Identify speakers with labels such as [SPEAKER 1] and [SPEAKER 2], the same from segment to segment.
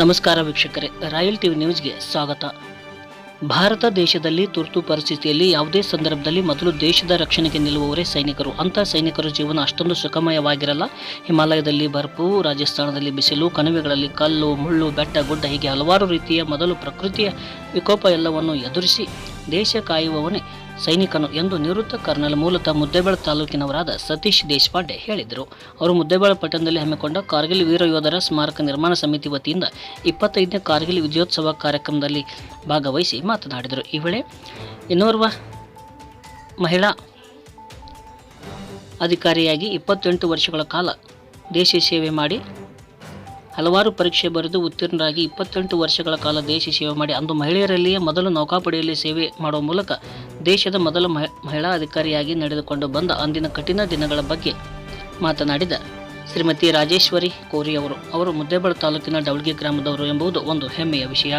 [SPEAKER 1] ನಮಸ್ಕಾರ ವೀಕ್ಷಕರೇ, royal TV ನ್ಯೂಸ್ಗೆ ಸ್ವಾಗತ. ಭಾರತ ದೇಶದಲ್ಲಿ ತುರ್ತು ಪರಿಸ್ಥಿತಿಯಲ್ಲಿ ಯಾವುದೇ ಸಂದರ್ಭದಲ್ಲಿ ಮೊದಲು ದೇಶದ ರಕ್ಷಣೆಗೆ ನಿಲ್ಲುವವರೇ ಸೈನಿಕರು. ಅಂಥ ಸೈನಿಕರ ಜೀವನ ಅಷ್ಟೊಂದು ಸುಖಮಯವಾಗಿರಲ್ಲ. ಹಿಮಾಲಯದಲ್ಲಿ ಬರ್ಪು, ರಾಜಸ್ಥಾನದಲ್ಲಿ ಬಿಸಿಲು, ಕಣಿವೆಗಳಲ್ಲಿ ಕಲ್ಲು, ಮುಳ್ಳು, ಬೆಟ್ಟ, ಗುಡ್ಡ ಹೀಗೆ ಹಲವಾರು ರೀತಿಯ ಮೊದಲು ಪ್ರಕೃತಿಯ ವಿಕೋಪ ಎಲ್ಲವನ್ನು ಎದುರಿಸಿ ದೇಶ ಕಾಯುವವನೇ ಸೈನಿಕನು ಎಂದು ನಿವೃತ್ತ ಕರ್ನಲ್ ಮೂಲತಃ ಮುದ್ದೇಬೇಳ ತಾಲೂಕಿನವರಾದ ಸತೀಶ್ ದೇಶಪಾಂಡೆ ಹೇಳಿದರು. ಅವರು ಮುದ್ದೇಬೇಳ ಪಟ್ಟಣದಲ್ಲಿ ಹಮ್ಮಿಕೊಂಡ ಕಾರ್ಗಿಲ್ ವೀರ ಯೋಧರ ಸ್ಮಾರಕ ನಿರ್ಮಾಣ ಸಮಿತಿ ವತಿಯಿಂದ ಇಪ್ಪತ್ತೈದನೇ ಕಾರ್ಗಿಲ್ ವಿಜಯೋತ್ಸವ ಕಾರ್ಯಕ್ರಮದಲ್ಲಿ ಭಾಗವಹಿಸಿ ಮಾತನಾಡಿದರು. ಈ ವೇಳೆ ಇನ್ನೋರ್ವ ಮಹಿಳಾ ಅಧಿಕಾರಿಯಾಗಿ ಇಪ್ಪತ್ತೆಂಟು ವರ್ಷಗಳ ಕಾಲ ದೇಶ ಸೇವೆ ಮಾಡಿ ಹಲವಾರು ಪರೀಕ್ಷೆ ಬರೆದು ಉತ್ತೀರ್ಣರಾಗಿ ಇಪ್ಪತ್ತೆಂಟು ವರ್ಷಗಳ ಕಾಲ ದೇಶ ಸೇವೆ ಮಾಡಿ ಅಂದು ಮಹಿಳೆಯರಲ್ಲಿಯೇ ಮೊದಲು ನೌಕಾಪಡೆಯಲ್ಲಿ ಸೇವೆ ಮಾಡುವ ಮೂಲಕ ದೇಶದ ಮೊದಲ ಮಹಿ- ಮಹಿಳಾ ಅಧಿಕಾರಿಯಾಗಿ ನಡೆದುಕೊಂಡು ಬಂದ ಅಂದಿನ ಕಠಿಣ ದಿನಗಳ ಬಗ್ಗೆ ಮಾತನಾಡಿದ ಶ್ರೀಮತಿ ರಾಜೇಶ್ವರಿ ಕೋರಿ ಅವರು. ಅವರು ಮುದ್ದೇಬಳ ತಾಲೂಕಿನ ಡೌಳ್ಗಿ ಗ್ರಾಮದವರು ಎಂಬುದು ಒಂದು ಹೆಮ್ಮೆಯ ವಿಷಯ.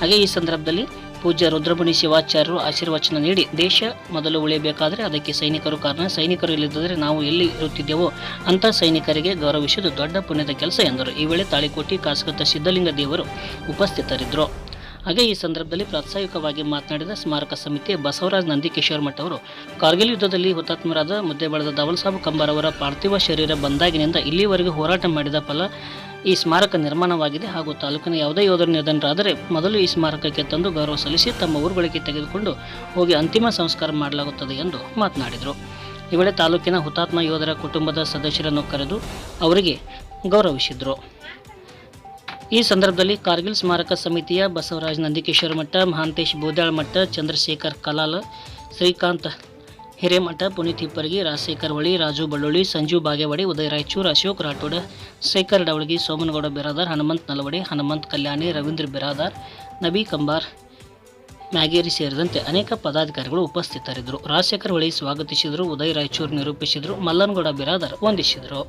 [SPEAKER 1] ಹಾಗೆ ಈ ಸಂದರ್ಭದಲ್ಲಿ ಪೂಜ್ಯ ರುದ್ರಮುನಿ ಶಿವಾಚಾರ್ಯರು ಆಶೀರ್ವಚನ ನೀಡಿ ದೇಶ ಮೊದಲು ಉಳಿಯಬೇಕಾದರೆ ಅದಕ್ಕೆ ಸೈನಿಕರು ಕಾರಣ. ಸೈನಿಕರು ಇಲ್ಲದಿದ್ದರೆ ನಾವು ಎಲ್ಲಿ ಇರುತ್ತಿದ್ದೆವೋ ಅಂಥ ಸೈನಿಕರಿಗೆ ಗೌರವಿಸುವುದು ದೊಡ್ಡ ಪುಣ್ಯದ ಕೆಲಸ ಎಂದರು. ಈ ವೇಳೆ ತಾಳಿಕೋಟಿ ಕಾಸಗತ್ತ ಸಿದ್ಧಲಿಂಗ ದೇವರು ಉಪಸ್ಥಿತರಿದ್ದರು. ಹಾಗೆ ಈ ಸಂದರ್ಭದಲ್ಲಿ ಪ್ರಾತ್ಸಾಹಿಕವಾಗಿ ಮಾತನಾಡಿದ ಸ್ಮಾರಕ ಸಮಿತಿ ಬಸವರಾಜ್ ನಂದಿಕಿಶೋರ್ ಮಠ ಅವರು, ಕಾರ್ಗಿಲ್ ಯುದ್ಧದಲ್ಲಿ ಹುತಾತ್ಮರಾದ ಮುದ್ದೆಬಳದ ಧವಲ್ ಸಾಬ್ ಅವರ ಪಾರ್ಥಿವ ಶರೀರ ಬಂದಾಗಿನಿಂದ ಇಲ್ಲಿವರೆಗೂ ಹೋರಾಟ ಮಾಡಿದ ಫಲ ಈ ಸ್ಮಾರಕ ನಿರ್ಮಾಣವಾಗಿದೆ. ಹಾಗೂ ತಾಲೂಕಿನ ಯಾವುದೇ ಯೋಧರ ನಿಧನರಾದರೆ ಮೊದಲು ಈ ಸ್ಮಾರಕಕ್ಕೆ ತಂದು ಗೌರವ ಸಲ್ಲಿಸಿ ತಮ್ಮ ಊರುಗಳಿಗೆ ತೆಗೆದುಕೊಂಡು ಹೋಗಿ ಅಂತಿಮ ಸಂಸ್ಕಾರ ಮಾಡಲಾಗುತ್ತದೆ ಎಂದು ಮಾತನಾಡಿದರು. ಈ ವೇಳೆ ತಾಲೂಕಿನ ಹುತಾತ್ಮ ಯೋಧರ ಕುಟುಂಬದ ಸದಸ್ಯರನ್ನು ಕರೆದು ಅವರಿಗೆ ಗೌರವಿಸಿದರು. ಈ ಸಂದರ್ಭದಲ್ಲಿ ಕಾರ್ಗಿಲ್ ಸ್ಮಾರಕ ಸಮಿತಿಯ ಬಸವರಾಜ್ ನಂದಿಕೇಶ್ವರ ಮಠ, ಮಹಾಂತೇಶ್ ಬೋದ್ಯಾಳ ಮಠ, ಚಂದ್ರಶೇಖರ್ ಕಲಾಲ, ಶ್ರೀಕಾಂತ್ ಹಿರೇಮಠ, ಪುನೀತ್ ಹಿಪ್ಪರ್ಗಿ, ರಾಜಶೇಖರ್ ಹೊಳಿ ರಾಜು ಬಳ್ಳೊಳ್ಳಿ, ಸಂಜು ಬಾಗೇವಾಡಿ ಉದಯ ರಾಯಚೂರ್ ಅಶೋಕ್ ರಾಠೋಡ, ಶೇಖರ್ ಡವಳಗಿ, ಸೋಮನಗೌಡ ಬಿರಾದಾರ್, ಹನುಮಂತ್ ನಲವಡಿ, ಹನುಮಂತ್ ಕಲ್ಯಾಣಿ, ರವೀಂದ್ರ ಬಿರಾದಾರ್, ನಬಿ ಕಂಬಾರ್ ಮ್ಯಾಗೇರಿ ಸೇರಿದಂತೆ ಅನೇಕ ಪದಾಧಿಕಾರಿಗಳು ಉಪಸ್ಥಿತರಿದ್ದರು. ರಾಜಶೇಖರ್ ಹೊಳಿ ಸ್ವಾಗತಿಸಿದರು ಉದಯ ರಾಯಚೂರು ನಿರೂಪಿಸಿದರು, ಮಲ್ಲನಗೌಡ ಬಿರಾದಾರ್ ವಂದಿಸಿದರು.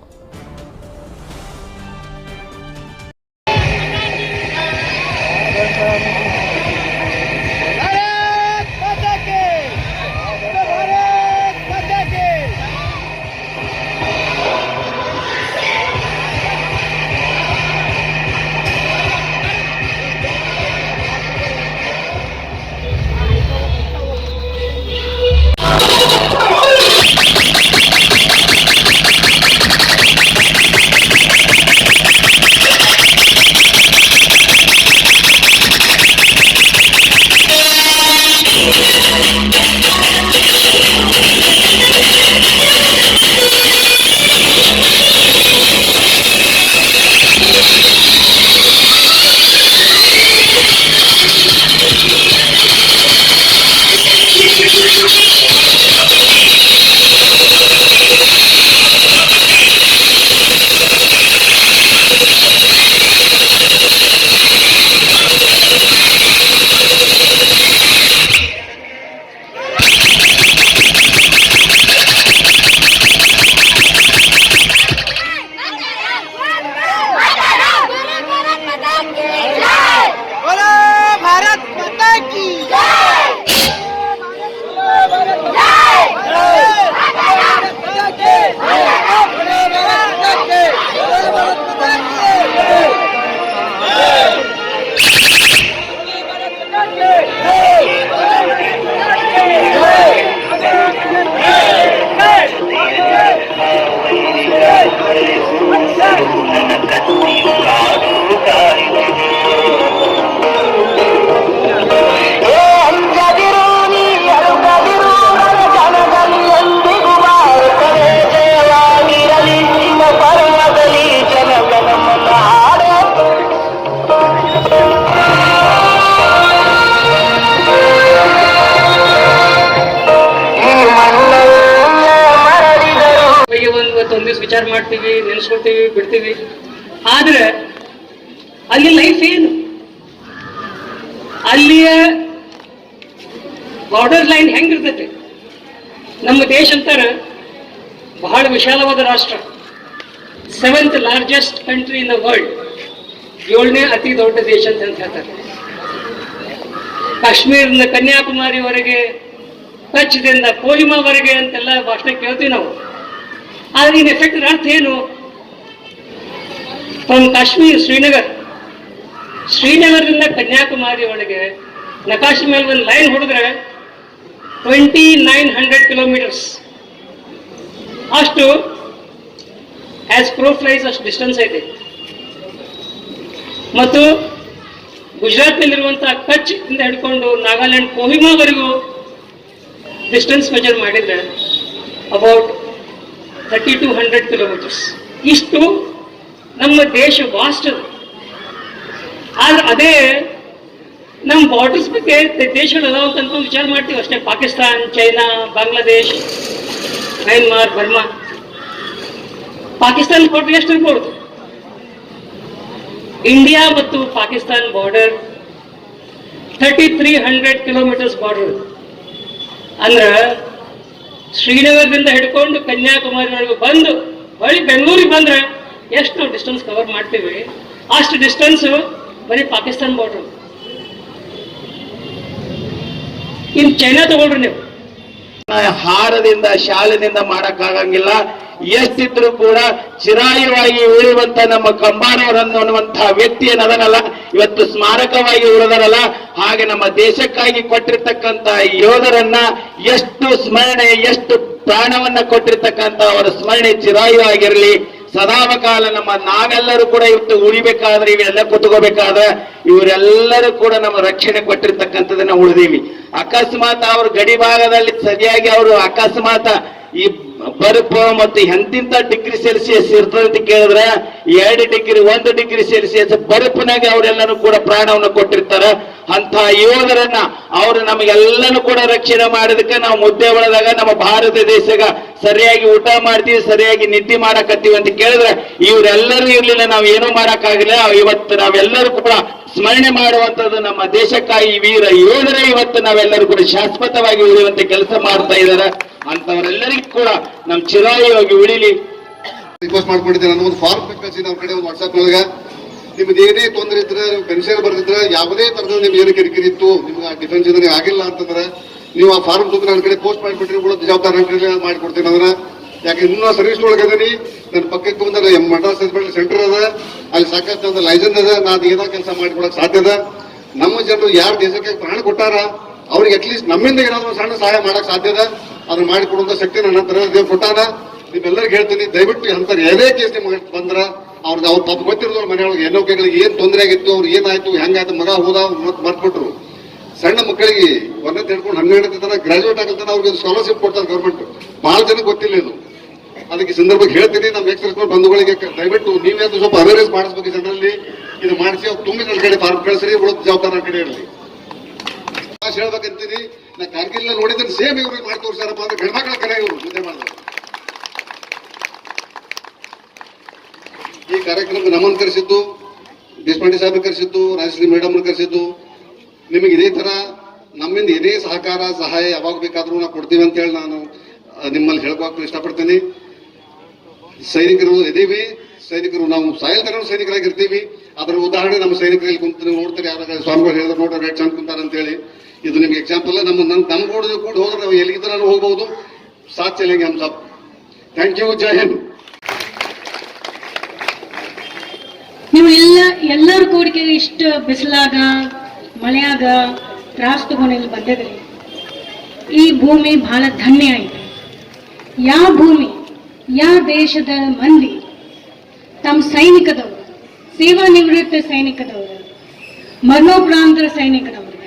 [SPEAKER 1] ವಿಚಾರ ಮಾಡ್ತೀವಿ ನೆನೆಸ್ಕೊಳ್ತೀವಿ ಬಿಡ್ತೀವಿ. ಆದರೆ ಅಲ್ಲಿ ಲೈಫ್ ಏನು? ಅಲ್ಲಿಯ ಬಾರ್ಡರ್ ಲೈನ್ ಹೆಂಗಿರ್ತೈತೆ? ನಮ್ಮ ದೇಶ ಅಂತಾರ ಬಹಳ ವಿಶಾಲವಾದ ರಾಷ್ಟ್ರ. Seventh largest country in the world ಏಳನೇ ಅತಿ ದೊಡ್ಡ ದೇಶ ಅಂತ ಅಂತ ಹೇಳ್ತಾರೆ. ಕಾಶ್ಮೀರದಿಂದ ಕನ್ಯಾಕುಮಾರಿವರೆಗೆ ಕಚ್ದಿಂದ ಕೋಹಿಮಾವರೆಗೆ ಅಂತೆಲ್ಲ ಭಾಷಣ ಕೇಳ್ತೀವಿ ನಾವು. ಆದ್ರೆ ಇನ್ ಎಫೆಕ್ಟ್ ಅರ್ಥ ಏನು? ಫ್ರಮ್ ಕಾಶ್ಮೀರ್ ಶ್ರೀನಗರ್
[SPEAKER 2] ಶ್ರೀನಗರದಿಂದ ಕನ್ಯಾಕುಮಾರಿ ಒಳಗೆ ನಕಾಶಿ ಮೇಲೆ ಒಂದು ಲೈನ್ ಹೊಡೆದ್ರೆ ಟ್ವೆಂಟಿ ನೈನ್ ಹಂಡ್ರೆಡ್ ಕಿಲೋಮೀಟರ್ಸ್ ಅಷ್ಟು ಆಸ್ ಪ್ರೋ ಫ್ಲೈಸ್ ಅಷ್ಟು ಡಿಸ್ಟೆನ್ಸ್ ಐತೆ. ಮತ್ತು ಗುಜರಾತ್ನಲ್ಲಿರುವಂತಹ ಕಚ್ ಇಂದ ಹಿಡ್ಕೊಂಡು ನಾಗಾಲ್ಯಾಂಡ್, ಕೋಹಿಮಾವರೆಗೂ ಡಿಸ್ಟೆನ್ಸ್ ಮೆಜರ್ ಮಾಡಿದ್ರೆ about thirty two hundred kilometres. ಇಷ್ಟು ನಮ್ಮ ದೇಶ ವಾಸ್ಟ್ ಆದ್ರೆ ಅದೇ ನಮ್ಮ ಬಾರ್ಡರ್ಸ್ ಬಗ್ಗೆ ದೇಶಗಳು ಅದಾವ ಅಂತ ವಿಚಾರ ಮಾಡ್ತೀವಿ ಅಷ್ಟೇ. Pakistan, China, Bangladesh, Myanmar, Burma. Pakistan border ಎಷ್ಟು ಇರ್ಬೋದು? ಇಂಡಿಯಾ ಮತ್ತು Pakistan border thirty three hundred kilometres border ಅಂದ್ರೆ ಶ್ರೀನಗರದಿಂದ ಹಿಡ್ಕೊಂಡು ಕನ್ಯಾಕುಮಾರಿವರೆಗೂ ಬಂದು ಬಳಿ ಬೆಂಗಳೂರಿಗೆ ಬಂದ್ರೆ ಎಷ್ಟು ಡಿಸ್ಟೆನ್ಸ್ ಕವರ್ ಮಾಡ್ತೀವಿ? ಅಷ್ಟು ಡಿಸ್ಟೆನ್ಸ್ ಬರೀ ಪಾಕಿಸ್ತಾನ್ ಬಾರ್ಡರ್ ಇನ್ ಚೈನಾ ತಗೊಳ್ರಿ ನೀವು.
[SPEAKER 3] ಹಾರದಿಂದ, ಶಾಲೆಯಿಂದ ಮಾಡಕ್ಕಾಗಂಗಿಲ್ಲ. ಎಷ್ಟಿದ್ರು ಕೂಡ ಚಿರಾಯವಾಗಿ ಉಳಿಯುವಂತ ನಮ್ಮ ಕಂಬಾರವರನ್ನು ಅನ್ನುವಂತಹ ವ್ಯಕ್ತಿ ಏನದನಲ್ಲ ಇವತ್ತು ಸ್ಮಾರಕವಾಗಿ ಉಳಿದರಲ್ಲ, ಹಾಗೆ ನಮ್ಮ ದೇಶಕ್ಕಾಗಿ ಕೊಟ್ಟಿರ್ತಕ್ಕಂತ ಯೋಧರನ್ನ ಎಷ್ಟು ಸ್ಮರಣೆ, ಎಷ್ಟು ಪ್ರಾಣವನ್ನ ಕೊಟ್ಟಿರ್ತಕ್ಕಂತ ಅವರ ಸ್ಮರಣೆ ಚಿರಾಯವಾಗಿರಲಿ ಸದಾವಕಾಲ ನಮ್ಮ ನಾವೆಲ್ಲರೂ ಕೂಡ ಇವತ್ತು ಉಳಿಬೇಕಾದ್ರೆ, ಇವೆಲ್ಲ ಕುತ್ಕೋಬೇಕಾದ್ರೆ, ಇವರೆಲ್ಲರೂ ಕೂಡ ನಮ್ಮ ರಕ್ಷಣೆ ಕೊಟ್ಟಿರ್ತಕ್ಕಂಥದನ್ನ ಉಳಿದೀವಿ. ಅಕಸ್ಮಾತ್ ಅವ್ರ ಗಡಿ ಭಾಗದಲ್ಲಿ ಸರಿಯಾಗಿ ಅವರು ಅಕಸ್ಮಾತ್ ಈ ಬರುಪು ಮತ್ತು ಎಂತಿಂತ ಡಿಗ್ರಿ ಸೆಲ್ಸಿಯಸ್ ಇರ್ತದೆ ಅಂತ ಕೇಳಿದ್ರೆ, ಎರಡು ಡಿಗ್ರಿ ಒಂದು ಡಿಗ್ರಿ ಸೆಲ್ಸಿಯಸ್ ಬರುಪಿನಾಗ ಅವರೆಲ್ಲರೂ ಕೂಡ ಪ್ರಾಣವನ್ನು ಕೊಟ್ಟಿರ್ತಾರೆ. ಅಂತ ಯೋಧರನ್ನ ಅವರು ನಮಗೆಲ್ಲನೂ ಕೂಡ ರಕ್ಷಣೆ ಮಾಡೋದಕ್ಕೆ ನಾವು ಮುದ್ದೆ ಒಳದಾಗ ನಮ್ಮ ಭಾರತ ದೇಶಗ ಸರಿಯಾಗಿ ಊಟ ಮಾಡ್ತೀವಿ, ಸರಿಯಾಗಿ ನಿದ್ದೆ ಮಾಡಕತ್ತೀವಿ ಅಂತ ಕೇಳಿದ್ರೆ, ಇವರೆಲ್ಲರೂ ಇರ್ಲಿಲ್ಲ, ನಾವು ಏನೂ ಮಾಡಕ್ಕಾಗಿಲ್ಲ ಇವತ್ತು ನಾವೆಲ್ಲರೂ ಕೂಡ ಸ್ಮರಣೆ ಮಾಡುವಂತದ್ದು ನಮ್ಮ ದೇಶಕ್ಕಾಗಿ ವೀರ ಯೋಧರೇ ಇವತ್ತು ನಾವೆಲ್ಲರೂ ಕೂಡ ಶಾಶ್ವತವಾಗಿ ಉಳಿಯುವಂತೆ ಕೆಲಸ ಮಾಡ್ತಾ ಇದ್ದಾರೆ. ಅಂತವರೆಲ್ಲರಿಗೂ ಕೂಡ ನಮ್ಮ ಚಿರಾಯವಾಗಿ ಉಳಿಲಿ.
[SPEAKER 4] ರಿಕ್ವೆಸ್ಟ್ ಮಾಡ್ಕೊಂಡಿದ್ದೀನಿ. ನಾನು ಒಂದು ಫಾರ್ಮ್ ಕಳಿಸಿ ನಮ್ಮ ಕಡೆ ಒಂದು ವಾಟ್ಸ್ಆಪ್ ಒಳಗೆ. ನಿಮ್ದು ಏನೇ ತೊಂದರೆ ಇದ್ರೆ ಪೆನ್ಷನ್ ಬರ್ದಿದ್ರೆ, ಯಾವುದೇ ತರದ ನಿಮ್ಗೆ ಏನು ಕಿರಿಕಿರಿ ಇತ್ತು, ನಿಮ್ಗೆ ಡಿಫೆನ್ಸ್ ಆಗಿಲ್ಲ ಅಂತಂದ್ರೆ, ನೀವು ಆ ಫಾರ್ಮ್ ತುಂಬ ನನ್ನ ಕಡೆ ಪೋಸ್ಟ್ ಮಾಡಿಬಿಟ್ರಿ ಕೂಡ ಜವಾಬ್ದಾರಿ ನನ್ನ ಕಡೆ ಮಾಡಿಕೊಡ್ತೀನಿ ಅದನ್ನ ಯಾಕೆ ಇನ್ನೂ ಸರ್ವಿಸ್ ಒಳಗದೀನಿ ನನ್ನ ಪಕ್ಕಕ್ಕೆ ಬಂದ ಮಡ್ರಾಸ್ ಸೆಂಟರ್ ಅದ. ಅಲ್ಲಿ ಸಾಕಷ್ಟು ಒಂದು ಲೈಸೆನ್ಸ್ ಅದ ನಾನು ಏನೋ ಕೆಲಸ ಮಾಡಿಕೊಡಕ್ ಸಾಧ್ಯ ಅದ ನಮ್ಮ ಜನರು ಯಾರು ದೇಶಕ್ಕೆ ಪ್ರಾಣ ಕೊಟ್ಟಾರ, ಅವ್ರಿಗೆ ಅಟ್ಲೀಸ್ಟ್ ನಮ್ಮಿಂದ ಏನಾದ್ರು ಸಣ್ಣ ಸಹಾಯ ಮಾಡಕ್ ಸಾಧ್ಯ ಅದ ಅದನ್ನ ಮಾಡಿಕೊಡುವಂತ ಶಕ್ತಿ ನನ್ನ ಹತ್ರ ದೇವ್ ಕೊಟ್ಟಾನ. ನಿಮ್ಮೆಲ್ಲರಿಗೂ ಹೇಳ್ತೀನಿ, ದಯವಿಟ್ಟು ಅಂತಾರೆ ಏನೇ ಕೇಸ್ ನಿಮ್ಗೆ ಬಂದ್ರ ಅವ್ರದ್ದು ಅವ್ರು ತಪ್ಪು ಗೊತ್ತಿರೋದು ಮನೆಯೊಳಗೆ ಏನೋ ಹೆಣ್ಣುಗಳಿಗೆ ಏನ್ ತೊಂದರೆ ಆಗಿತ್ತು, ಅವ್ರು ಏನಾಯ್ತು, ಹೆಂಗಾಯ್ತು, ಮಗ ಹೋದ ಮರ್ತ್ಬಿಟ್ರು. ಸಣ್ಣ ಮಕ್ಕಳಿಗೆ ಒಂದೇ ತಿಳ್ಕೊಂಡು ಹನ್ನೆರಡು ತನಕ ಗ್ರಾಜುಯೇಟ್ ಆಗಲ್ತಾನೆ ಅವ್ರಿಗೆ ಸ್ಕಾಲರ್ಶಿಪ್ ಕೊಡ್ತಾರೆ ಗೌರ್ಮೆಂಟ್ ಬಹಳ ಜನಕ್ಕೆ ಗೊತ್ತಿಲ್ಲ ಇದು. ಅದಕ್ಕೆ ಸಂದರ್ಭಕ್ಕೆ ಹೇಳ್ತೀನಿ, ನಮ್ಮ ಎಕ್ಸ್ಪ್ರೆಸ್ ಬಂಧುಗಳಿಗೆ ದಯವಿಟ್ಟು ನೀವೇ ಸ್ವಲ್ಪ ಅವೇರ್ನೆಸ್ ಮಾಡಿಸ್ಬೇಕು ಜನರಲ್ಲಿ. ಇದು ಮಾಡಿಸಿ ಅವ್ರು ತುಂಬಿ ನನ್ನ ಕಡೆ ಫಾರ್ಮ್ ಕಳಿಸ್ರಿ, ಉಳಿದ ಜವಾಬ್ದಾರ ಕಡೆ ಇರಲಿ. ಹೇಳ್ಬೇಕಂತೀನಿ. ನಾ ಕಾರ್ಗಿಲ್ ನೋಡಿದ್ರೆ ಸೇಮ್ ಇವ್ರಿಗೆ ಮಾಡಿ ತೋರಿಸಾರಪ್ಪ ಅಂದ್ರೆ ಹೆಣ್ಮಕ್ಳ ಕರೆ ಇವರು ಜೊತೆ ಮಾಡಿದ್ರು. ಈ ಕಾರ್ಯಕ್ರಮಕ್ಕೆ ನಮ್ಮನ್ನು ಕರೆಸಿದ್ದು, ದೇಶಪಾಂಡೆ ಸಾಹೇಬ್ ಕರೆಸಿದ್ದು, ರಾಜಶ್ರೀ ಮೇಡಮ್ ಕರೆಸಿದ್ದು, ನಿಮಗೆ ಇದೇ ತರ ನಮ್ಮಿಂದ ಇದೇ ಸಹಕಾರ, ಸಹಾಯ ಯಾವಾಗ ಬೇಕಾದ್ರೂ ನಾವು ಕೊಡ್ತೀವಿ ಅಂತ ಹೇಳಿ ನಾನು ನಿಮ್ಮಲ್ಲಿ ಹೇಳ್ಕೊಕ್ ಇಷ್ಟಪಡ್ತೀನಿ. ಸೈನಿಕರು ಇದ್ದೀವಿ. ಸೈನಿಕರು ನಾವು ಸಾಯಲ್ತರ ಸೈನಿಕರಾಗಿರ್ತೀವಿ. ಅದರ ಉದಾಹರಣೆ ನಮ್ಮ ಸೈನಿಕರಲ್ಲಿ ಕುಂತ ನೋಡ್ತಾರೆ. ಯಾರಾಗ ಸ್ವಾಮಿಗಳು ಹೇಳಿದ್ರೆ, ನೋಡ್ರಿ ಚಂದ ಕುಂತಾರ ಅಂತ ಹೇಳಿ ಇದು ನಿಮ್ಗೆ ಎಕ್ಸಾಂಪಲ್ ನಮ್ಮ ನನ್ನ ನಮ್ಮ ಕೂಡ ಕೂಡ ಹೋದ್ರೆ ನಾವು ಎಲ್ಲಿಗಿದ್ರೆ ನಾನು ಹೋಗ್ಬೋದು. ಸಾಥ್ ಚಲೇಂಗೆ ಹಮ್ ಸಬ್ ಥ್ಯಾಂಕ್ ಯು ಜೈ ಹಿಂದ್
[SPEAKER 5] ನೀವು ಎಲ್ಲ, ಎಲ್ಲರೂ ಕೂಡಿಗೆ ಇಷ್ಟು ಬಿಸಿಲಾಗ, ಮಳೆಯಾಗ ತ್ರಾಸ ತಗೊಂಡು ಬಂದಿದೆ ಬಂದಿದ್ರಿ ಈ ಭೂಮಿ ಬಹಳ ಧನ್ಯ ಐತೆ ಯಾವ ಭೂಮಿ? ಯಾವ ದೇಶದ ಮಂದಿ? ತಮ್ಮ ಸೈನಿಕದವರು, ಸೇವಾ ನಿವೃತ್ತ ಸೈನಿಕದವರು ಮನೋಪ್ರಾಂತರ ಸೈನಿಕದವರು,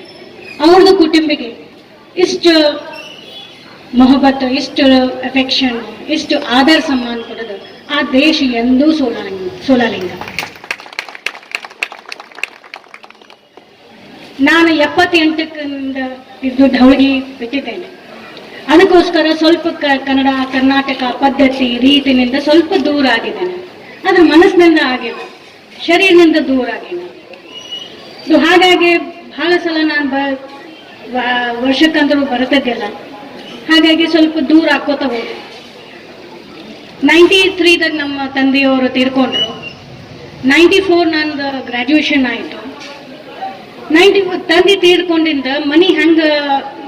[SPEAKER 5] ಅವ್ರದ್ದು ಕುಟುಂಬಿಗೆ ಇಷ್ಟು ಮೊಹಬ್ಬತ್ ಇಷ್ಟು ಅಫೆಕ್ಷನ್ ಇಷ್ಟು ಆಧಾರ್ ಸಮ್ಮಾನ ಕೊಡೋದು ಆ ದೇಶ ಎಂದೂ ಸೋಲಾಲಿಂಗ ಸೋಲಾಲಿಂಗ. ನಾನು ಎಪ್ಪತ್ತೆಂಟಕ್ಕಿಂದ ಇದ್ದು ಢವಳಿ ಬಿಟ್ಟಿದ್ದೇನೆ. ಅದಕ್ಕೋಸ್ಕರ ಸ್ವಲ್ಪ ಕನ್ನಡ, ಕರ್ನಾಟಕ ಪದ್ಧತಿ ರೀತಿನಿಂದ ಸ್ವಲ್ಪ ದೂರ ಆಗಿದ್ದೇನೆ. ಆದ್ರೆ ಮನಸ್ಸಿನಿಂದ ಆಗಿಲ್ಲ, ಶರೀರದಿಂದ ದೂರ ಆಗಿಲ್ಲ. ಸೊ ಹಾಗಾಗಿ ಬಹಳ ಸಲ ನಾನು ಬ ವರ್ಷಕ್ಕಂದ್ರೂ ಬರ್ತಿದ್ದಿಲ್ಲ. ಹಾಗಾಗಿ ಸ್ವಲ್ಪ ದೂರ ಹಾಕೋತ ಹೋದೆ. ನೈಂಟಿ ತ್ರೀದಾಗ ನಮ್ಮ ತಂದೆಯವರು ತೀರ್ಕೊಂಡ್ರು. ನೈಂಟಿ ಫೋರ್ ನಂದು ಗ್ರ್ಯಾಜುಯೇಷನ್ ಆಯಿತು. ನೈಂಟಿ ತಂದೆ ತೀರ್ಕೊಂಡಿಂದ ಮನಿ ಹೆಂಗ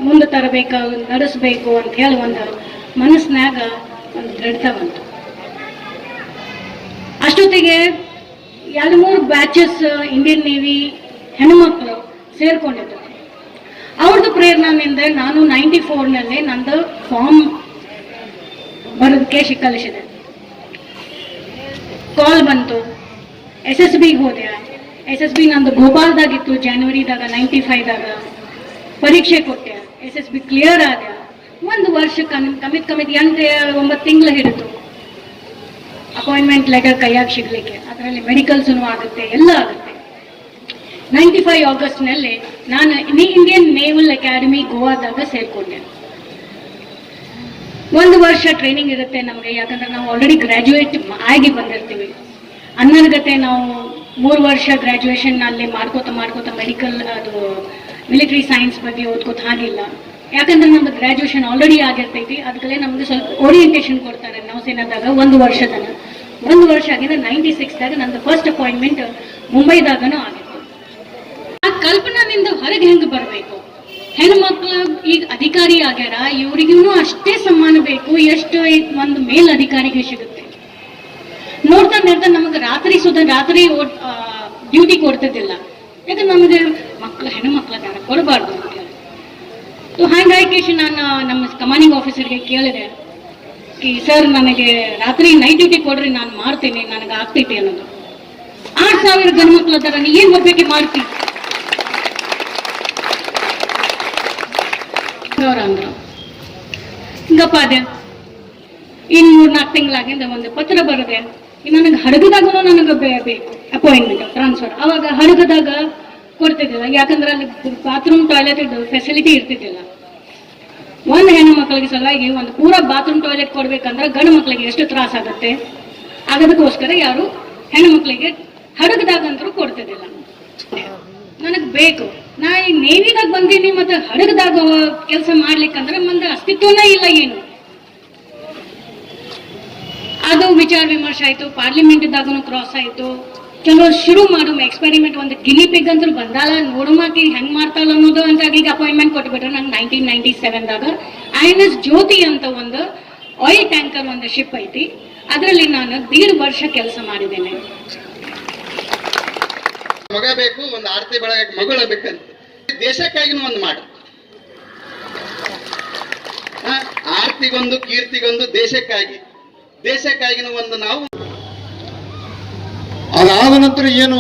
[SPEAKER 5] ಮುಂದೆ ತರಬೇಕು, ನಡೆಸಬೇಕು ಅಂತ ಹೇಳಿ ಒಂದು ಮನಸ್ಸಿನಾಗ ಒಂದು ದೃಢತ ಬಂತು. ಅಷ್ಟೊತ್ತಿಗೆ ಎರಡು ಮೂರು ಬ್ಯಾಚಸ್ ಇಂಡಿಯನ್ ನೇವಿ ಹೆಣ್ಮಕ್ಳು ಸೇರ್ಕೊಂಡಿದ್ರು. ಅವ್ರದ್ದು ಪ್ರೇರಣೆಯಿಂದ ನಾನು ನೈಂಟಿ ಫೋರ್ನಲ್ಲಿ ನಂದು ಫಾರ್ಮ್ ಬರೋದಕ್ಕೆ ಕಲಿಸಿದೆ ಕಾಲ್ ಬಂತು. ಎಸ್ ಎಸ್ ಬಿಗೆ ಹೋದೆ. ಎಸ್ ಎಸ್ ಬಿ ನಂದು ಭೋಪಾಲ್ದಾಗಿತ್ತು ಜಾನ್ವರಿದಾಗ ನೈಂಟಿ ಫೈವ್ದಾಗ ಪರೀಕ್ಷೆ ಕೊಟ್ಟೆ. ಎಸ್ ಎಸ್ ಬಿ ಕ್ಲಿಯರ್ ಆದ ಒಂದು ವರ್ಷಕ್ಕೆ ಕಮಿತ್ ಕಮಿತ್ ಎಂಟು ಒಂಬತ್ತು ತಿಂಗಳು ಹಿಡಿತು ಅಪಾಯಿಂಟ್ಮೆಂಟ್ ಲೆಟರ್ ಕೈಯಾಗಿ ಸಿಗ್ಲಿಕ್ಕೆ. ಅದರಲ್ಲಿ ಮೆಡಿಕಲ್ಸೂ ಆಗುತ್ತೆ, ಎಲ್ಲ ಆಗುತ್ತೆ. ನೈಂಟಿ ಫೈವ್ ಆಗಸ್ಟ್ನಲ್ಲಿ ನಾನು ಇಂಡಿಯನ್ ನೇವಲ್ ಅಕಾಡೆಮಿ ಗೋವಾದಾಗ ಸೇರ್ಕೊಂಡೆ. ಒಂದು ವರ್ಷ ಟ್ರೈನಿಂಗ್ ಇರುತ್ತೆ ನಮಗೆ ಯಾಕಂದ್ರೆ ನಾವು ಆಲ್ರೆಡಿ ಗ್ರಾಜುಯೇಟ್ ಆಗಿ ಬಂದಿರ್ತೀವಿ. ಅನ್ನರ್ಗತೆ ನಾವು ಮೂರು ವರ್ಷ ಗ್ರಾಜುಯೇಷನ್ ಅಲ್ಲಿ ಮಾಡ್ಕೋತ ಮಾಡ್ಕೋತ ಮೆಡಿಕಲ್ ಅದು ಮಿಲಿಟರಿ ಸೈನ್ಸ್ ಬಗ್ಗೆ ಓದ್ಕೋತ ಹಾಗಿಲ್ಲ. ಯಾಕಂದ್ರೆ ನಮ್ದು ಗ್ರಾಜುಯೇಷನ್ ಆಲ್ರೆಡಿ ಆಗಿರ್ತೈತಿ ಅದಕ್ಕೆ ನಮ್ಗೆ ಸ್ವಲ್ಪ ಓರಿಯೆಂಟೇಷನ್ ಕೊಡ್ತಾರೆ ನೌಸೇನಾದಾಗ ಒಂದು ವರ್ಷದನ ಒಂದು ವರ್ಷ ಆಗಿದೆ ನೈಂಟಿ ಸಿಕ್ಸ್ದಾಗ ನಂದು ಫಸ್ಟ್ ಅಪಾಯಿಂಟ್ಮೆಂಟ್ ಮುಂಬೈದಾಗನೂ ಆಗಿತ್ತು. ಆ ಕಲ್ಪನಾದಿಂದ ಹೊರಗೆ ಹೆಂಗ್ ಬರಬೇಕು? ಹೆಣ್ಮಕ್ಳು ಈಗ ಅಧಿಕಾರಿ ಆಗ್ಯಾರ ಇವ್ರಿಗೂ ಅಷ್ಟೇ ಸಮ್ಮಾನ ಬೇಕು, ಎಷ್ಟು ಒಂದು ಮೇಲ್ ಅಧಿಕಾರಿಗೆ ಸಿಗುತ್ತೆ. ನೋಡ್ತಾ ನೋಡ್ತಾ ನಮಗೆ ರಾತ್ರಿ ಸುದ ರಾತ್ರಿ ಡ್ಯೂಟಿ ಕೊಡ್ತಿದ್ದಿಲ್ಲ. ಯಾಕಂದ್ರೆ ನಮಗೆ ಮಕ್ಳು ಹೆಣ್ಣು ಮಕ್ಳ ದಾರ ಕೊಡಬಾರ್ದು ಅಂತ ಹೇಳಿ. ಸೊ ಹಾಗಾಗಿ ನಾನು ನಮ್ಮ ಕಮಾಂಡಿಂಗ್ ಆಫೀಸರ್ಗೆ ಕೇಳಿದೆ ಕಿ ಸರ್ ನನಗೆ ರಾತ್ರಿ ನೈಟ್ ಡ್ಯೂಟಿ ಕೊಡ್ರಿ, ನಾನು ಮಾಡ್ತೀನಿ, ನನಗೆ ಆಗ್ತೈತಿ ಅನ್ನೋದು. ಆರ್ ಸಾವಿರ ಗಂಡು ಮಕ್ಕಳ ದಾರ ನೀ ಏನ್ ಒಬ್ಬಕ್ಕೆ ಮಾಡ್ತೀನಿ ಅಂದ್ರು. ಹಿಂಗಪ್ಪ ಅದೇ ಇನ್ ಮೂರ್ ನಾಲ್ಕು ತಿಂಗಳಾಗಿಂದ ಒಂದು ಪತ್ರ ಬರದೆ, ನನಗೆ ಹಡಗದಾಗೂ ನನಗೆ ಬೇಕು ಅಪಾಯಿಂಟ್ಮೆಂಟ್ ಟ್ರಾನ್ಸ್ಫರ್ ಅವಾಗ ಹಡಗದಾಗ ಕೊಡ್ತಿದ್ದಿಲ್ಲ. ಯಾಕಂದ್ರೆ ಅಲ್ಲಿ ಬಾತ್ರೂಮ್ ಟಾಯ್ಲೆಟ್ ಫೆಸಿಲಿಟಿ ಇರ್ತಿದ್ದಿಲ್ಲ. ಒಂದು ಹೆಣ್ಣು ಮಕ್ಕಳಿಗೆ ಸಲುವಾಗಿ ಒಂದು ಪೂರ ಬಾತ್ರೂಮ್ ಟಾಯ್ಲೆಟ್ ಕೊಡ್ಬೇಕಂದ್ರೆ ಗಂಡು ಮಕ್ಕಳಿಗೆ ಎಷ್ಟು ತ್ರಾಸ ಆಗುತ್ತೆ? ಅದಕ್ಕೋಸ್ಕರ ಯಾರು ಹೆಣ್ಣು ಮಕ್ಕಳಿಗೆ ಹಡಗದಾಗಂತರೂ ಕೊಡ್ತಿದ್ದಿಲ್ಲ. ನನಗ್ ಬೇಕು. ನಾ ಈ ನೇವಿದಾಗ ಬಂದೀನಿ ಮತ್ತೆ ಹಡಗದಾಗ ಕೆಲಸ ಮಾಡ್ಲಿಕ್ಕಂದ್ರೆ ಮಂದ ಅಸ್ತಿತ್ವನೇ ಇಲ್ಲ ಏನು. ಅದು ವಿಚಾರ ವಿಮರ್ಶೆ ಆಯ್ತು. ಪಾರ್ಲಿಮೆಂಟ್ ದಾಗನು ಕ್ರಾಸ್ ಆಯ್ತು. ಚಲೋ ಶುರು ಮಾಡು ಎಕ್ಸ್ಪೆರಿಮೆಂಟ್ ಒಂದು ಗಿಲಿಪಿಗ್ ಪಿಗ್ ಅಂತ ಬಂದಾಳ, ನೋಡು ಮಾತಿ, ಹೆಂಗ್ ಮಾಡ್ತಾಳ ಅನ್ನೋದು ಅಂತ ಈಗ ಅಪಾಯಿಂಟ್ಮೆಂಟ್ ಕೊಟ್ಬಿಟ್ರೆ ನಂಗೆ ನೈನ್ಟೀನ್ ನೈನ್ಟಿ ಸೆವೆನ್ದಾಗ ಐ ಎನ್ ಎಸ್ ಜ್ಯೋತಿ ಅಂತ ಒಂದು ಆಯಿಲ್ ಟ್ಯಾಂಕರ್ ಒಂದು ಶಿಪ್ ಐತಿ. ಅದರಲ್ಲಿ ನಾನು ದೀಡ್ ವರ್ಷ ಕೆಲಸ ಮಾಡಿದ್ದೇನೆ.
[SPEAKER 6] ಮಗ ಬೇಕು, ಒಂದು ಆರತಿ ಬೆಳಗ್ಗೆ ಮಗಳ ಬೇಕಂತ. ದೇಶಕ್ಕಾಗಿನೂ ಒಂದು ಮಾಡು. ಆರ್ತಿಗೊಂದು, ಕೀರ್ತಿಗೊಂದು ದೇಶಕ್ಕಾಗಿ. ದೇಶಕ್ಕಾಗಿನ ಒಂದು ನಾವು
[SPEAKER 7] ಅದಾದ ನಂತರ ಏನು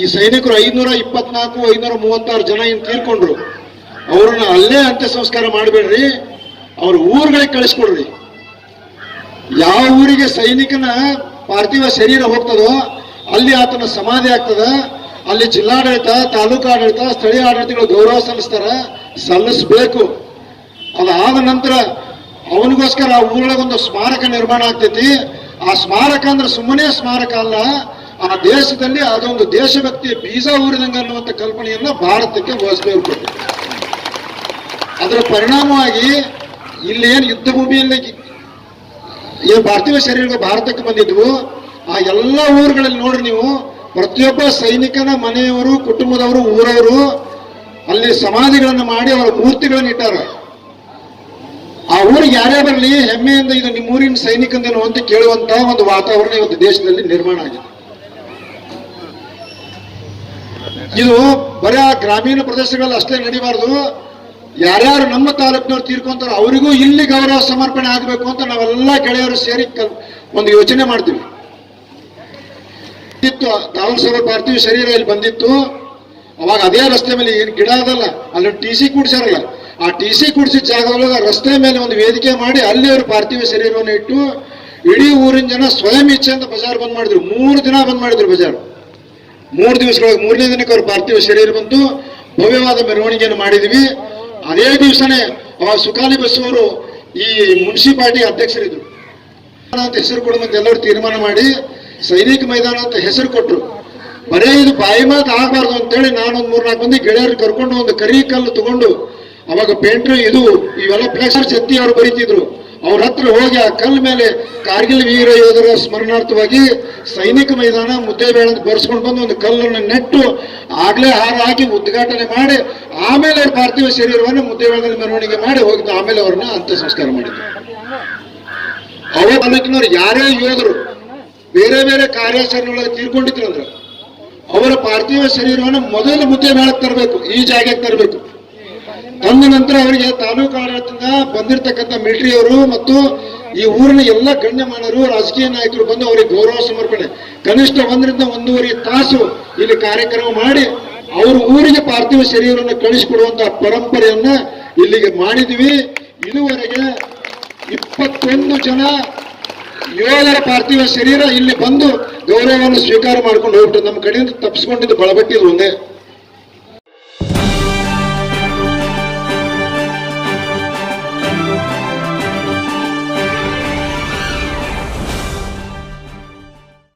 [SPEAKER 7] ಈ ಸೈನಿಕರು ಐನೂರ ಇಪ್ಪತ್ನಾಲ್ಕು ಐನೂರ ಮೂವತ್ತಾರು ಜನ ಏನು ತೀರ್ಕೊಂಡ್ರು? ಅವ್ರನ್ನ ಅಲ್ಲೇ ಅಂತ್ಯ ಸಂಸ್ಕಾರ ಮಾಡಬೇಡ್ರಿ, ಅವ್ರ ಊರುಗಳಿಗೆ ಕಳಿಸ್ಕೊಡ್ರಿ. ಯಾವ ಊರಿಗೆ ಸೈನಿಕನ ಪಾರ್ಥಿವ ಶರೀರ ಹೋಗ್ತದೋ, ಅಲ್ಲಿ ಆತನ ಸಮಾಧಿ ಆಗ್ತದ. ಅಲ್ಲಿ ಜಿಲ್ಲಾಡಳಿತ, ತಾಲೂಕು ಆಡಳಿತ, ಸ್ಥಳೀಯ ಆಡಳಿತಗಳು ಗೌರವ ಸಲ್ಲಿಸ್ತಾರ, ಸಲ್ಲಿಸ್ಬೇಕು. ಅದಾದ ನಂತರ ಅವನಿಗೋಸ್ಕರ ಆ ಊರೊಳಗೊಂದು ಸ್ಮಾರಕ ನಿರ್ಮಾಣ ಆಗ್ತೈತಿ. ಆ ಸ್ಮಾರಕ ಅಂದ್ರೆ ಸುಮ್ಮನೆ ಸ್ಮಾರಕ ಅಲ್ಲ ಆ ದೇಶದಲ್ಲಿ ಅದೊಂದು ದೇಶಭಕ್ತಿಯ ಬೀಜ ಊರಿದಂಗೆ ಅನ್ನುವಂಥ ಕಲ್ಪನೆಯನ್ನ ಭಾರತಕ್ಕೆ ವಾಜಪೇಯಿ ಅದರ ಪರಿಣಾಮವಾಗಿ ಇಲ್ಲಿ ಏನು ಯುದ್ಧ ಭೂಮಿಯಲ್ಲಿ ಈ ಪಾರ್ಥಿವ ಶರೀರಗಳು ಭಾರತಕ್ಕೆ ಬಂದಿದ್ವು. ಆ ಎಲ್ಲ ಊರುಗಳಲ್ಲಿ ನೋಡ್ರಿ ನೀವು, ಪ್ರತಿಯೊಬ್ಬ ಸೈನಿಕನ ಮನೆಯವರು, ಕುಟುಂಬದವರು, ಊರವರು ಅಲ್ಲಿ ಸಮಾಧಿಗಳನ್ನು ಮಾಡಿ ಅವರ ಮೂರ್ತಿಗಳನ್ನು ಇಟ್ಟಾರ. ಆ ಊರಿಗೆ ಯಾರೇ ಬರಲಿ, ಹೆಮ್ಮೆಯಿಂದ ಇದು ನಿಮ್ಮ ಊರಿನ ಸೈನಿಕಂದೇನು ಅಂತ ಕೇಳುವಂತಹ ಒಂದು ವಾತಾವರಣ ಇವತ್ತು ದೇಶದಲ್ಲಿ ನಿರ್ಮಾಣ ಆಗಿದೆ. ಇದು ಬರೀ ಗ್ರಾಮೀಣ ಪ್ರದೇಶಗಳಲ್ಲಿ ಅಷ್ಟೇ ನಡಿಬಾರ್ದು. ಯಾರ್ಯಾರು ನಮ್ಮ ತಾಲೂಕಿನವ್ರು ತೀರ್ಕೊಂತಾರೋ ಅವರಿಗೂ ಇಲ್ಲಿ ಗೌರವ ಸಮರ್ಪಣೆ ಆಗಬೇಕು ಅಂತ ನಾವೆಲ್ಲ ಗೆಳೆಯರು ಸೇರಿ ಒಂದು ಯೋಚನೆ ಮಾಡ್ತೀವಿ. ಇತ್ತು ಸಭೆ ಪಾರ್ಥಿವ ಶರೀರ ಇಲ್ಲಿ ಬಂದಿತ್ತು. ಅವಾಗ ಅದೇ ರಸ್ತೆ ಮೇಲೆ ಏನು ಗಿಡ ಅದಲ್ಲ ಅಲ್ಲಿ ಟಿ ಸಿ ಕೂಡ್ಸಾರಲ್ಲ ಆ ಟಿ ಸಿ ಕೂಡಿಸಿದ ಜಾಗದೊಳಗೆ ರಸ್ತೆ ಮೇಲೆ ಒಂದು ವೇದಿಕೆ ಮಾಡಿ ಅಲ್ಲಿ ಅವರು ಪಾರ್ಥಿವ ಶರೀರವನ್ನು ಇಟ್ಟು, ಇಡೀ ಊರಿನ ಜನ ಸ್ವಯಂ ಇಚ್ಛೆಯಿಂದ ಬಜಾರ್ ಬಂದ್ ಮಾಡಿದ್ರು. ಮೂರು ದಿನ ಬಂದ್ ಮಾಡಿದ್ರು ಬಜಾರ್. ಮೂರು ದಿವಸಗಳಿಗೆ ಮೂರನೇ ದಿನಕ್ಕೆ ಅವ್ರ ಪಾರ್ಥಿವ ಶರೀರ ಬಂತು ಭವ್ಯವಾದ ಮೆರವಣಿಗೆಯನ್ನು ಮಾಡಿದ್ವಿ. ಅದೇ ದಿವಸನೇ ಅವಾಗ ಸುಖಾಲಿ ಬಸ್ಸವರು ಈ ಮುನ್ಸಿಪಾಲಿಟಿ ಅಧ್ಯಕ್ಷರಿದ್ರು. ಅಂತ ಹೆಸರು ಕೊಡುವಂತ ಎಲ್ಲರೂ ತೀರ್ಮಾನ ಮಾಡಿ ಸೈನಿಕ ಮೈದಾನ ಅಂತ ಹೆಸರು ಕೊಟ್ಟರು ಬರೇ ಇದು ಬಾಯಿ ಮಾತು ಆಗಬಾರ್ದು ಅಂತೇಳಿ ನಾನೊಂದು ಮೂರ್ನಾಲ್ಕು ಮಂದಿ ಗೆಳೆಯರು ಕರ್ಕೊಂಡು ಒಂದು ಕರಿ ಕಲ್ಲು ತಗೊಂಡು ಅವಾಗ ಪೇಂಟ್ರು ಇದು ಇವೆಲ್ಲ ಫ್ಲೆಕ್ಸರ್ ಜತ್ತಿ ಅವರು ಬರೀತಿದ್ರು. ಅವ್ರ ಹತ್ರ ಹೋಗಿ ಆ ಕಲ್ಲು ಮೇಲೆ ಕಾರ್ಗಿಲ್ ವೀರ ಯೋಧರ ಸ್ಮರಣಾರ್ಥವಾಗಿ ಸೈನಿಕ ಮೈದಾನ ಮುದ್ದೇಬೇಳೆ ಅಂತ ಬರ್ಸ್ಕೊಂಡು ಬಂದು ಒಂದು ಕಲ್ಲನ್ನು ನೆಟ್ಟು ಆಗ್ಲೇ ಹಾರ ಹಾಕಿ ಉದ್ಘಾಟನೆ ಮಾಡಿ, ಆಮೇಲೆ ಅವ್ರ ಪಾರ್ಥಿವ ಶರೀರವನ್ನು ಮುದ್ದೇಬೇಳದಲ್ಲಿ ಮೆರವಣಿಗೆ ಮಾಡಿ ಹೋಗಿದ್ದು, ಆಮೇಲೆ ಅವ್ರನ್ನ ಅಂತ್ಯ ಸಂಸ್ಕಾರ ಮಾಡಿದ್ರು ಅವರ ತಾಲೂಕಿನವ್ರು ಯಾರೇ ಯೋಧರು, ಬೇರೆ ಬೇರೆ ಕಾರ್ಯಾಚರಣೆಗಳಲ್ಲಿ ತೀರ್ಕೊಂಡಿದ್ರು ಅಂದ್ರೆ, ಅವರ ಪಾರ್ಥಿವ ಶರೀರವನ್ನು ಮೊದಲು ಮುದ್ದೆ ಮೇಳಕ್ಕೆ ತರಬೇಕು, ಈ ಜಾಗಕ್ಕೆ ತರಬೇಕು. ತಂದ ನಂತರ ಅವರಿಗೆ ತಾಲೂಕು ಆಡಳಿತದಿಂದ ಬಂದಿರತಕ್ಕಂಥ ಮಿಲಿಟರಿಯವರು ಮತ್ತು ಈ ಊರಿನ ಎಲ್ಲ ಗಣ್ಯಮಾನರು, ರಾಜಕೀಯ ನಾಯಕರು ಬಂದು ಅವರಿಗೆ ಗೌರವ ಸಮರ್ಪಣೆ. ಕನಿಷ್ಠ ಒಂದರಿಂದ ಒಂದೂವರೆ ತಾಸು ಇಲ್ಲಿ ಕಾರ್ಯಕ್ರಮ ಮಾಡಿ ಅವ್ರ ಊರಿಗೆ ಪಾರ್ಥಿವ ಶರೀರವನ್ನು ಕಳಿಸಿಕೊಡುವಂತಹ ಪರಂಪರೆಯನ್ನ ಇಲ್ಲಿಗೆ ಮಾಡಿದ್ವಿ. ಇದುವರೆಗೆ ಇಪ್ಪತ್ತೊಂದು ಜನ ಯೋಧರ ಪಾರ್ಥಿವ ಶರೀರ ಇಲ್ಲಿ ಬಂದು ಗೌರವವನ್ನು ಸ್ವೀಕಾರ ಮಾಡ್ಕೊಂಡು ಹೋಗ್ಬಿಟ್ಟು ನಮ್ಮ ಕಡೆಯಿಂದ ತಪ್ಪಿಸ್ಕೊಂಡಿದ್ದು ಬಳಬಟ್ಟಿದ್ದು ಒಂದೇ.